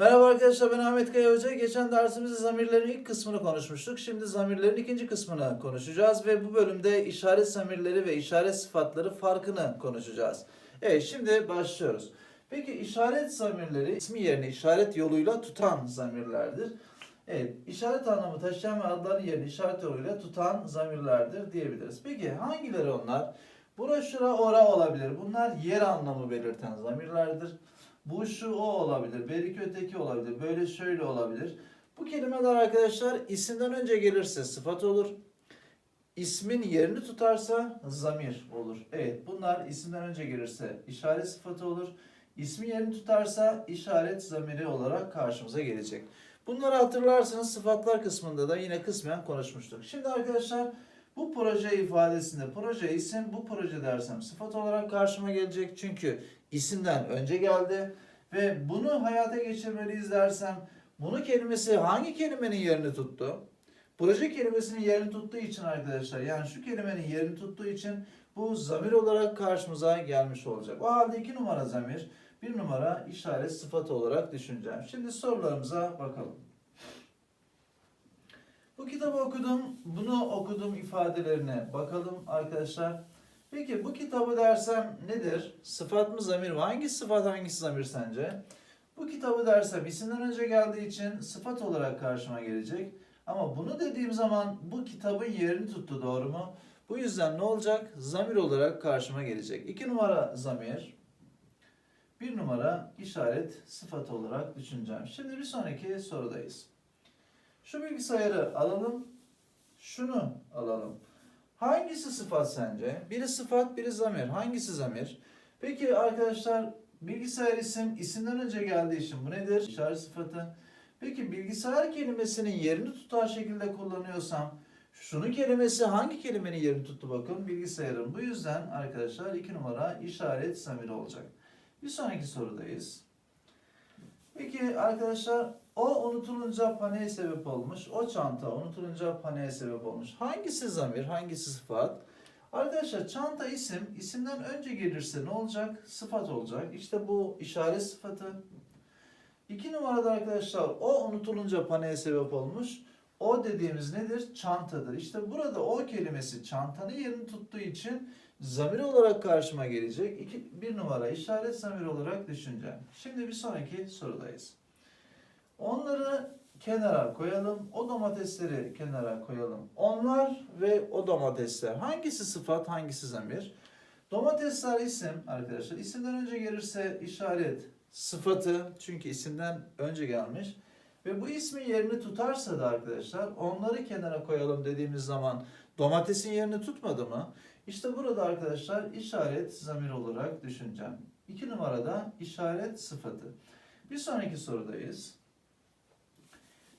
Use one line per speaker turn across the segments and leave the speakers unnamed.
Merhaba arkadaşlar ben Ahmet Kaya Hoca. Geçen dersimizde zamirlerin ilk kısmını konuşmuştuk. Şimdi zamirlerin ikinci kısmını konuşacağız ve bu bölümde işaret zamirleri ve işaret sıfatları farkını konuşacağız. Evet şimdi başlıyoruz. Peki işaret zamirleri ismi yerine işaret yoluyla tutan zamirlerdir. Evet, işaret anlamı taşıyan ve adların yerini işaret yoluyla tutan zamirlerdir diyebiliriz. Peki hangileri onlar? Bura şura ora olabilir. Bunlar yer anlamı belirten zamirlerdir. Bu şu o olabilir. Belki öteki olabilir. Böyle şöyle olabilir. Bu kelimeler arkadaşlar isimden önce gelirse sıfat olur. İsmin yerini tutarsa zamir olur. Evet bunlar isimden önce gelirse işaret sıfatı olur. İsmi yerini tutarsa işaret zamiri olarak karşımıza gelecek. Bunları hatırlarsınız sıfatlar kısmında da yine kısmen konuşmuştuk. Şimdi arkadaşlar bu proje ifadesinde proje isim bu proje dersem sıfat olarak karşıma gelecek. Çünkü isimden önce geldi ve bunu hayata geçirmeliyiz dersem bunu kelimesi hangi kelimenin yerini tuttu? Proje kelimesinin yerini tuttuğu için arkadaşlar yani şu kelimenin yerini tuttuğu için bu zamir olarak karşımıza gelmiş olacak. O halde iki numara zamir, bir numara işaret sıfatı olarak düşüneceğim. Şimdi sorularımıza bakalım. Bu kitabı okudum, bunu okudum ifadelerine bakalım arkadaşlar. Peki bu kitabı dersem nedir? Sıfat mı zamir mi? Hangi sıfat hangisi zamir sence? Bu kitabı dersem isimden önce geldiği için sıfat olarak karşıma gelecek. Ama bunu dediğim zaman bu kitabın yerini tuttu doğru mu? Bu yüzden ne olacak? Zamir olarak karşıma gelecek. İki numara zamir. Bir numara işaret sıfat olarak düşüneceğim. Şimdi bir sonraki sorudayız. Şu bilgisayarı alalım. Şunu alalım. Hangisi sıfat sence? Biri sıfat, biri zamir. Hangisi zamir? Peki arkadaşlar bilgisayar isim isimden önce geldiği için bu nedir? İşaret sıfatı. Peki bilgisayar kelimesinin yerini tutar şekilde kullanıyorsam şunun kelimesi hangi kelimenin yerini tuttu bakın bilgisayarın. Bu yüzden arkadaşlar iki numara işaret zamiri olacak. Bir sonraki sorudayız. Peki arkadaşlar o unutulunca paniğe sebep olmuş. O çanta unutulunca paniğe sebep olmuş. Hangisi zamir, hangisi sıfat? Arkadaşlar çanta isim, isimden önce gelirse ne olacak? Sıfat olacak. İşte bu işaret sıfatı. İki numarada arkadaşlar o unutulunca paniğe sebep olmuş. O dediğimiz nedir? Çantadır. İşte burada o kelimesi çantanın yerini tuttuğu için zamir olarak karşıma gelecek. İki, bir numara işaret zamir olarak düşüneceğim. Şimdi bir sonraki sorudayız. Onları kenara koyalım. O domatesleri kenara koyalım. Onlar ve o domatesler. Hangisi sıfat, hangisi zamir? Domatesler isim arkadaşlar. İsimden önce gelirse işaret sıfatı. Çünkü isimden önce gelmiş. Ve bu ismin yerini tutarsa da arkadaşlar onları kenara koyalım dediğimiz zaman domatesin yerini tutmadı mı? İşte burada arkadaşlar işaret zamir olarak düşüneceğim. İki numarada işaret sıfatı. Bir sonraki sorudayız.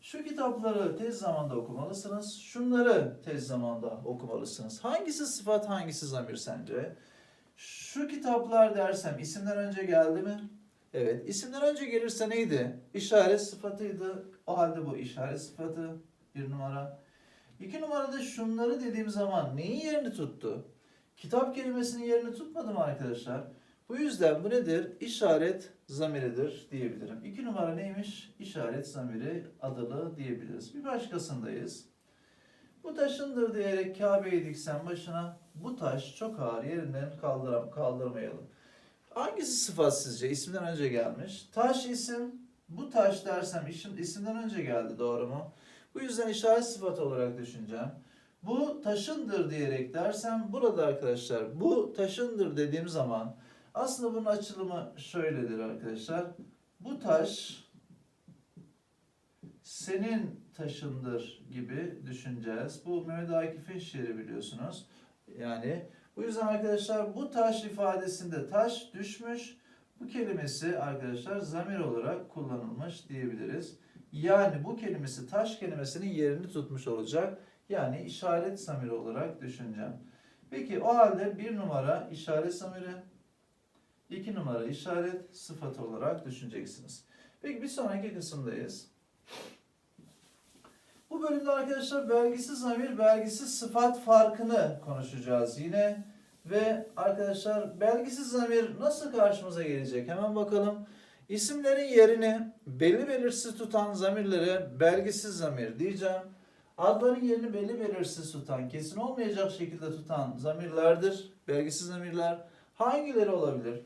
Şu kitapları tez zamanda okumalısınız. Şunları tez zamanda okumalısınız. Hangisi sıfat, hangisi zamir sence? Şu kitaplar dersem isimden önce geldi mi? Evet. İsimden önce gelirse neydi? İşaret sıfatıydı. O halde bu işaret sıfatı bir numara. İki numarada şunları dediğim zaman neyin yerini tuttu? Kitap kelimesinin yerini tutmadı mı arkadaşlar? Bu yüzden bu nedir? İşaret zamiridir diyebilirim. İki numara neymiş? İşaret zamiri adılı diyebiliriz. Bir başkasındayız. Bu taşındır diyerek Kabe'yi diksen başına bu taş çok ağır yerinden kaldıram, kaldırmayalım. Hangisi sıfat sizce? İsimden önce gelmiş. Taş isim. Bu taş dersem isim, isimden önce geldi doğru mu? Bu yüzden işaret sıfatı olarak düşüneceğim. Bu taşındır diyerek dersem burada arkadaşlar bu taşındır dediğim zaman aslında bunun açılımı şöyledir arkadaşlar. Bu taş senin taşındır gibi düşüneceğiz. Bu Mehmet Akif'in şiiri biliyorsunuz. Yani bu yüzden arkadaşlar bu taş ifadesinde taş düşmüş. Bu kelimesi arkadaşlar zamir olarak kullanılmış diyebiliriz. Yani bu kelimesi taş kelimesinin yerini tutmuş olacak. Yani işaret zamiri olarak düşüneceğim. Peki o halde bir numara işaret zamiri, iki numara işaret sıfatı olarak düşüneceksiniz. Peki bir sonraki kısımdayız. Bu bölümde arkadaşlar belgisiz zamir, belgisiz sıfat farkını konuşacağız yine. Ve arkadaşlar belgisiz zamir nasıl karşımıza gelecek? Hemen bakalım. İsimlerin yerini belli belirsiz tutan zamirlere belgisiz zamir diyeceğim. Adların yerini belli belirsiz tutan, kesin olmayacak şekilde tutan zamirlerdir. Belgisiz zamirler hangileri olabilir?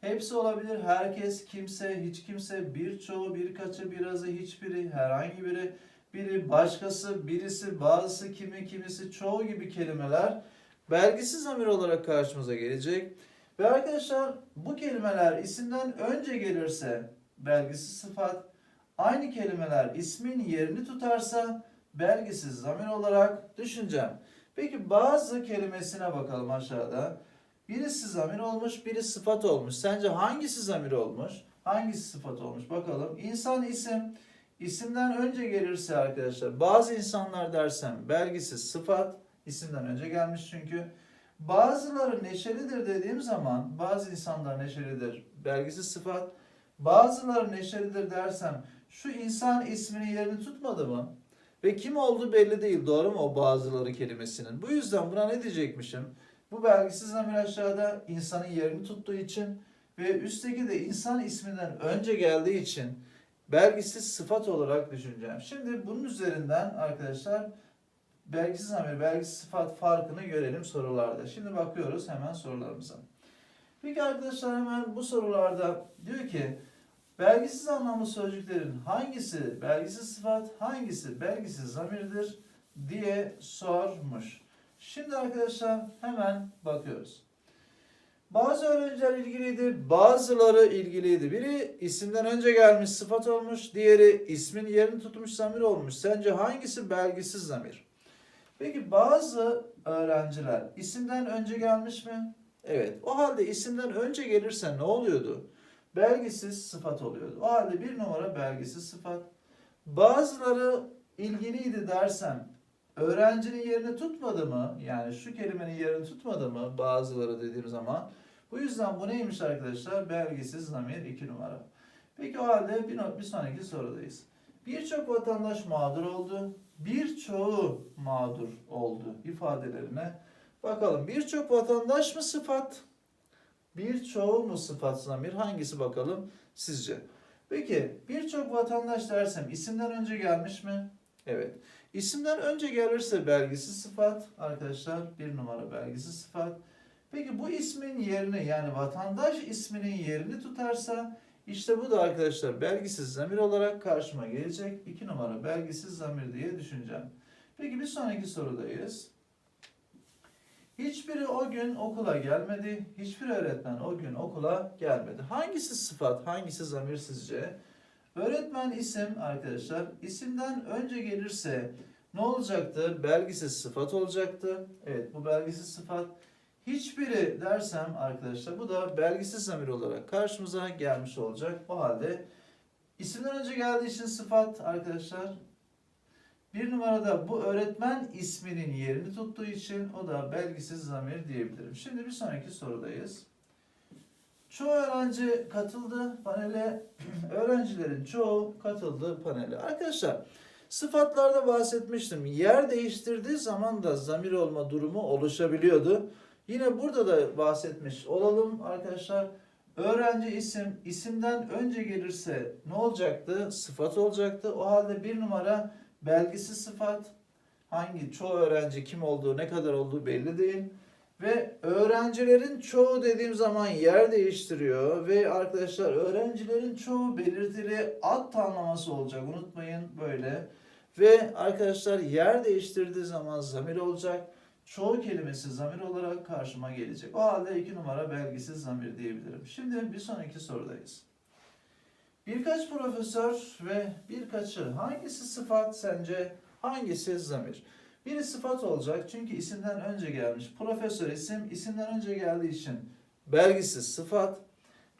Hepsi olabilir. Herkes, kimse, hiç kimse, birçoğu, birkaçı, birazı, hiçbiri, herhangi biri, biri, başkası, birisi, bazısı, kimi, kimisi, çoğu gibi kelimeler belgisiz zamir olarak karşımıza gelecek. Ve arkadaşlar bu kelimeler isimden önce gelirse belgisiz sıfat, aynı kelimeler ismin yerini tutarsa belgisiz zamir olarak düşüneceğim. Peki bazı kelimesine bakalım aşağıda. Birisi zamir olmuş, biri sıfat olmuş. Sence hangisi zamir olmuş? Hangisi sıfat olmuş? Bakalım. İnsan isim. isimden önce gelirse arkadaşlar bazı insanlar dersem belgisiz sıfat. isimden önce gelmiş çünkü. Bazıları neşelidir dediğim zaman bazı insanlar neşelidir belgisiz sıfat. Bazıları neşelidir dersem şu insan isminin yerini tutmadı mı? Ve kim olduğu belli değil. Doğru mu o bazıları kelimesinin? Bu yüzden buna ne diyecekmişim? Bu belgisiz zamir aşağıda insanın yerini tuttuğu için ve üstteki de insan isminden önce geldiği için belgisiz sıfat olarak düşüneceğim. Şimdi bunun üzerinden arkadaşlar belgisiz zamir, belgisiz sıfat farkını görelim sorularda. Şimdi bakıyoruz hemen sorularımıza. Peki arkadaşlar hemen bu sorularda diyor ki belgisiz anlamlı sözcüklerin hangisi belgisiz sıfat, hangisi belgisiz zamirdir diye sormuş. Şimdi arkadaşlar hemen bakıyoruz. Bazı öğrenciler ilgiliydi, bazıları ilgiliydi. Biri isimden önce gelmiş sıfat olmuş, diğeri ismin yerini tutmuş zamir olmuş. Sence hangisi belgisiz zamir? Peki bazı öğrenciler isimden önce gelmiş mi? Evet. O halde isimden önce gelirse ne oluyordu? Belgisiz sıfat oluyordu. O halde bir numara belgisiz sıfat. Bazıları ilgiliydi dersem öğrencinin yerini tutmadı mı? Yani şu kelimenin yerini tutmadı mı? Bazıları dediğim zaman. Bu yüzden bu neymiş arkadaşlar? Belgisiz zamir 2 numara. Peki o halde bir, bir sonraki sorudayız. Birçok vatandaş mağdur oldu. Birçoğu mağdur oldu ifadelerine bakalım. Birçok vatandaş mı sıfat? Birçoğu mu sıfat zamir? Hangisi bakalım sizce? Peki birçok vatandaş dersem isimden önce gelmiş mi? Evet. İsimden önce gelirse belgisiz sıfat arkadaşlar bir numara belgisiz sıfat. Peki bu ismin yerini yani vatandaş isminin yerini tutarsa işte bu da arkadaşlar belgisiz zamir olarak karşıma gelecek. 2 numara belgisiz zamir diye düşüneceğim. Peki bir sonraki sorudayız. Hiçbiri o gün okula gelmedi. Hiçbir öğretmen o gün okula gelmedi. Hangisi sıfat, hangisi zamir sizce? Öğretmen isim arkadaşlar. İsimden önce gelirse ne olacaktı? Belgisiz sıfat olacaktı. Evet bu belgisiz sıfat. Hiçbiri dersem arkadaşlar bu da belgisiz zamir olarak karşımıza gelmiş olacak. O halde isimden önce geldiği için sıfat arkadaşlar. Bir numarada bu öğretmen isminin yerini tuttuğu için o da belgisiz zamir diyebilirim. Şimdi bir sonraki sorudayız. Çoğu öğrenci katıldı panele. Öğrencilerin çoğu katıldı panele. Arkadaşlar sıfatlarda bahsetmiştim. Yer değiştirdiği zaman da zamir olma durumu oluşabiliyordu. Yine burada da bahsetmiş olalım arkadaşlar. Öğrenci isim, isimden önce gelirse ne olacaktı? Sıfat olacaktı. O halde bir numara belgisiz sıfat. Hangi çoğu öğrenci kim olduğu, ne kadar olduğu belli değil. Ve öğrencilerin çoğu dediğim zaman yer değiştiriyor. Ve arkadaşlar öğrencilerin çoğu belirtili ad tamlaması olacak. Unutmayın böyle. Ve arkadaşlar yer değiştirdiği zaman zamir olacak çoğu kelimesi zamir olarak karşıma gelecek. O halde iki numara belgisiz zamir diyebilirim. Şimdi bir sonraki sorudayız. Birkaç profesör ve birkaçı hangisi sıfat sence hangisi zamir? Biri sıfat olacak çünkü isimden önce gelmiş. Profesör isim isimden önce geldiği için belgisiz sıfat.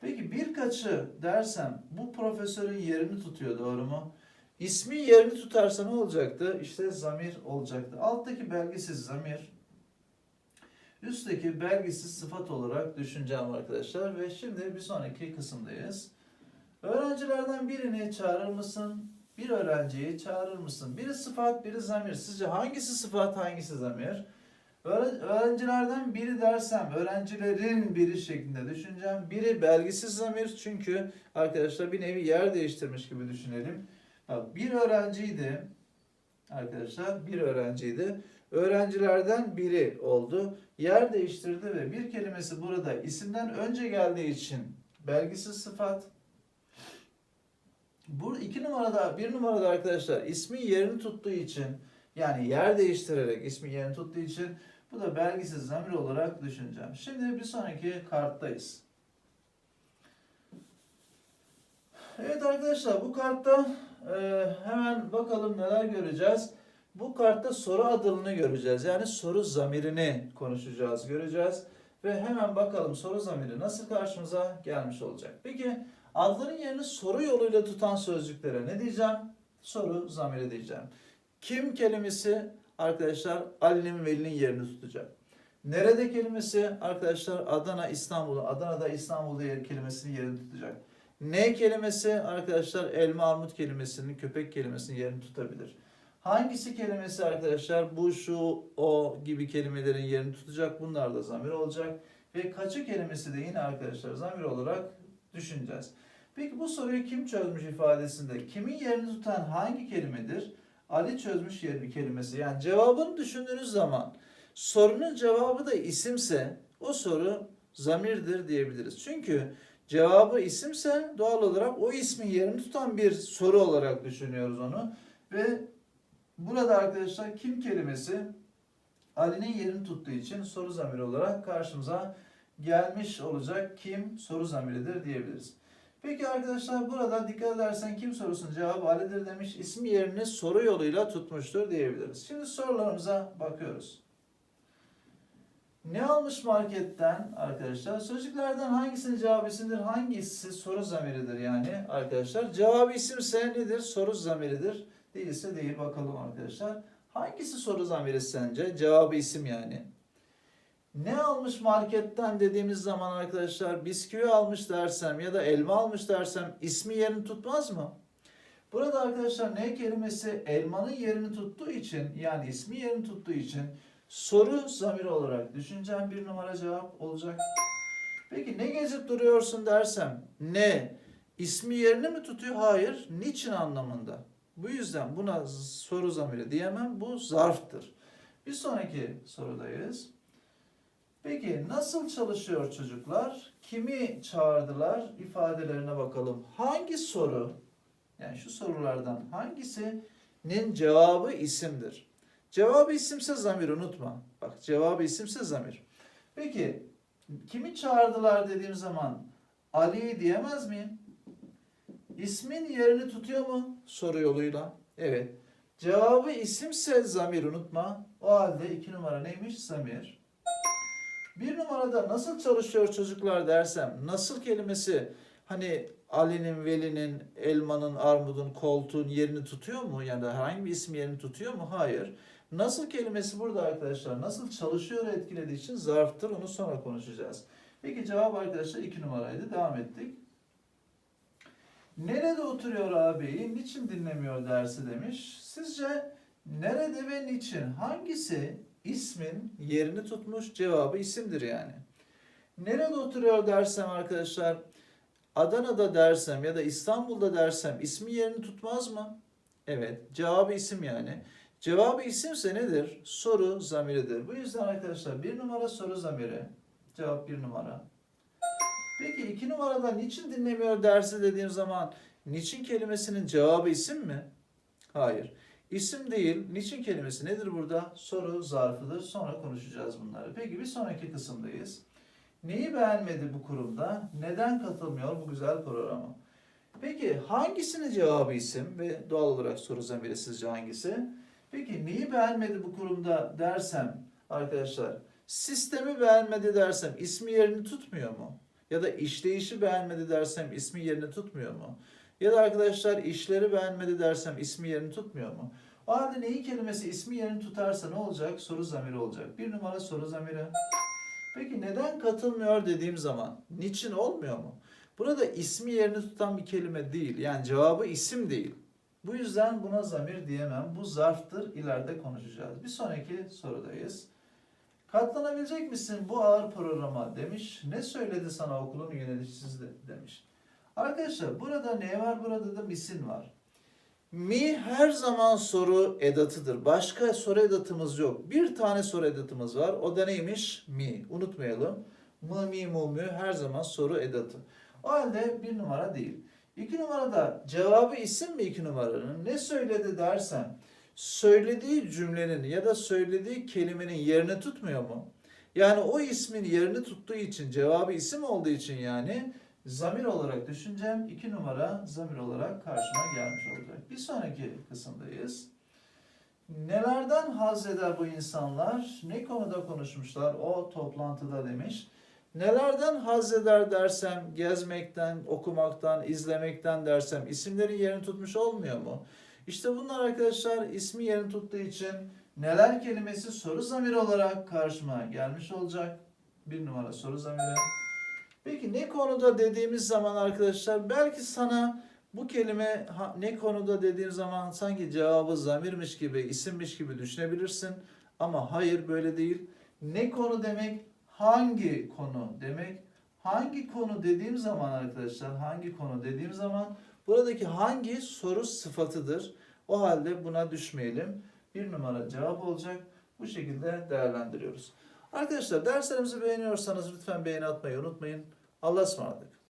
Peki birkaçı dersem bu profesörün yerini tutuyor doğru mu? İsmi yerini tutarsa ne olacaktı? İşte zamir olacaktı. Alttaki belgisiz zamir Üstteki belgisiz sıfat olarak düşüneceğim arkadaşlar ve şimdi bir sonraki kısımdayız. Öğrencilerden birini çağırır mısın? Bir öğrenciyi çağırır mısın? Biri sıfat, biri zamir. Sizce hangisi sıfat, hangisi zamir? Öğren- Öğrencilerden biri dersem öğrencilerin biri şeklinde düşüneceğim. Biri belgisiz zamir çünkü arkadaşlar bir nevi yer değiştirmiş gibi düşünelim. Bir öğrenciydi arkadaşlar bir öğrenciydi. Öğrencilerden biri oldu. Yer değiştirdi ve bir kelimesi burada isimden önce geldiği için belgisiz sıfat. Bu iki numarada bir numarada arkadaşlar ismin yerini tuttuğu için yani yer değiştirerek ismin yerini tuttuğu için bu da belgisiz zamir olarak düşüneceğim. Şimdi bir sonraki karttayız. Evet arkadaşlar bu kartta e, hemen bakalım neler göreceğiz. Bu kartta soru adılını göreceğiz. Yani soru zamirini konuşacağız, göreceğiz. Ve hemen bakalım soru zamiri nasıl karşımıza gelmiş olacak. Peki adların yerini soru yoluyla tutan sözcüklere ne diyeceğim? Soru zamiri diyeceğim. Kim kelimesi arkadaşlar Ali'nin Veli'nin yerini tutacak. Nerede kelimesi arkadaşlar Adana İstanbul. Adana'da İstanbul'da yer kelimesinin yerini tutacak. Ne kelimesi arkadaşlar elma armut kelimesinin köpek kelimesinin yerini tutabilir. Hangisi kelimesi arkadaşlar bu şu o gibi kelimelerin yerini tutacak. Bunlar da zamir olacak. Ve kaçı kelimesi de yine arkadaşlar zamir olarak düşüneceğiz. Peki bu soruyu kim çözmüş ifadesinde kimin yerini tutan hangi kelimedir? Ali çözmüş yer bir kelimesi. Yani cevabını düşündüğünüz zaman sorunun cevabı da isimse o soru zamirdir diyebiliriz. Çünkü cevabı isimse doğal olarak o ismin yerini tutan bir soru olarak düşünüyoruz onu. Ve burada arkadaşlar kim kelimesi Ali'nin yerini tuttuğu için soru zamiri olarak karşımıza gelmiş olacak. Kim soru zamiridir diyebiliriz. Peki arkadaşlar burada dikkat edersen kim sorusunun cevabı Ali'dir demiş. İsmi yerini soru yoluyla tutmuştur diyebiliriz. Şimdi sorularımıza bakıyoruz. Ne almış marketten arkadaşlar? Sözcüklerden hangisinin cevabı isimdir? Hangisi soru zamiridir yani arkadaşlar? Cevabı isimse nedir? Soru zamiridir. Değilse değil bakalım arkadaşlar. Hangisi soru zamiri sence? Cevabı isim yani. Ne almış marketten dediğimiz zaman arkadaşlar bisküvi almış dersem ya da elma almış dersem ismi yerini tutmaz mı? Burada arkadaşlar ne kelimesi elmanın yerini tuttuğu için yani ismi yerini tuttuğu için soru zamiri olarak düşüneceğim bir numara cevap olacak. Peki ne gezip duruyorsun dersem ne ismi yerini mi tutuyor? Hayır. Niçin anlamında. Bu yüzden buna soru zamiri diyemem. Bu zarftır. Bir sonraki sorudayız. Peki nasıl çalışıyor çocuklar? Kimi çağırdılar? İfadelerine bakalım. Hangi soru yani şu sorulardan hangisinin cevabı isimdir? Cevabı isimse zamir unutma. Bak cevabı isimse zamir. Peki kimi çağırdılar dediğim zaman Ali'yi diyemez miyim? İsmin yerini tutuyor mu? Soru yoluyla. Evet. Cevabı isimse zamir unutma. O halde iki numara neymiş? Zamir. Bir numarada nasıl çalışıyor çocuklar dersem nasıl kelimesi hani Ali'nin, Veli'nin, elmanın, armudun, koltuğun yerini tutuyor mu? Yani herhangi bir isim yerini tutuyor mu? Hayır. Nasıl kelimesi burada arkadaşlar nasıl çalışıyor etkilediği için zarftır. Onu sonra konuşacağız. Peki cevap arkadaşlar iki numaraydı. Devam ettik. Nerede oturuyor ağabeyi? Niçin dinlemiyor dersi demiş. Sizce nerede ve niçin? Hangisi ismin yerini tutmuş? Cevabı isimdir yani. Nerede oturuyor dersem arkadaşlar Adana'da dersem ya da İstanbul'da dersem ismi yerini tutmaz mı? Evet. Cevabı isim yani. Cevabı isimse nedir? Soru zamiridir. Bu yüzden arkadaşlar bir numara soru zamiri. Cevap bir numara. Peki iki numarada niçin dinlemiyor dersi dediğim zaman niçin kelimesinin cevabı isim mi? Hayır. İsim değil. Niçin kelimesi nedir burada? Soru zarfıdır. Sonra konuşacağız bunları. Peki bir sonraki kısımdayız. Neyi beğenmedi bu kurumda? Neden katılmıyor bu güzel programa? Peki hangisinin cevabı isim ve doğal olarak soru zamiri sizce hangisi? Peki neyi beğenmedi bu kurumda dersem arkadaşlar sistemi beğenmedi dersem ismi yerini tutmuyor mu? Ya da işleyişi beğenmedi dersem ismi yerini tutmuyor mu? Ya da arkadaşlar işleri beğenmedi dersem ismi yerini tutmuyor mu? O halde neyi kelimesi ismi yerini tutarsa ne olacak? Soru zamiri olacak. Bir numara soru zamiri. Peki neden katılmıyor dediğim zaman niçin olmuyor mu? Burada ismi yerini tutan bir kelime değil. Yani cevabı isim değil. Bu yüzden buna zamir diyemem. Bu zarftır. İleride konuşacağız. Bir sonraki sorudayız. Katlanabilecek misin bu ağır programa demiş. Ne söyledi sana okulun yöneticisi de demiş. Arkadaşlar burada ne var? Burada da misin var. Mi her zaman soru edatıdır. Başka soru edatımız yok. Bir tane soru edatımız var. O da neymiş? Mi. Unutmayalım. Mı, mi, mu, mü her zaman soru edatı. O halde bir numara değil. İki numarada cevabı isim mi iki numaranın? Ne söyledi dersen söylediği cümlenin ya da söylediği kelimenin yerini tutmuyor mu? Yani o ismin yerini tuttuğu için cevabı isim olduğu için yani zamir olarak düşüneceğim. iki numara zamir olarak karşıma gelmiş olacak. Bir sonraki kısımdayız. Nelerden haz eder bu insanlar? Ne konuda konuşmuşlar? O toplantıda demiş. Nelerden haz eder dersem gezmekten, okumaktan, izlemekten dersem isimlerin yerini tutmuş olmuyor mu? İşte bunlar arkadaşlar ismi yerini tuttuğu için neler kelimesi soru zamiri olarak karşıma gelmiş olacak. Bir numara soru zamiri. Peki ne konuda dediğimiz zaman arkadaşlar belki sana bu kelime ne konuda dediğim zaman sanki cevabı zamirmiş gibi, isimmiş gibi düşünebilirsin. Ama hayır böyle değil. Ne konu demek? Hangi konu demek? Hangi konu dediğim zaman arkadaşlar, hangi konu dediğim zaman buradaki hangi soru sıfatıdır. O halde buna düşmeyelim. Bir numara cevap olacak. Bu şekilde değerlendiriyoruz. Arkadaşlar derslerimizi beğeniyorsanız lütfen beğeni atmayı unutmayın. Allah'a ısmarladık.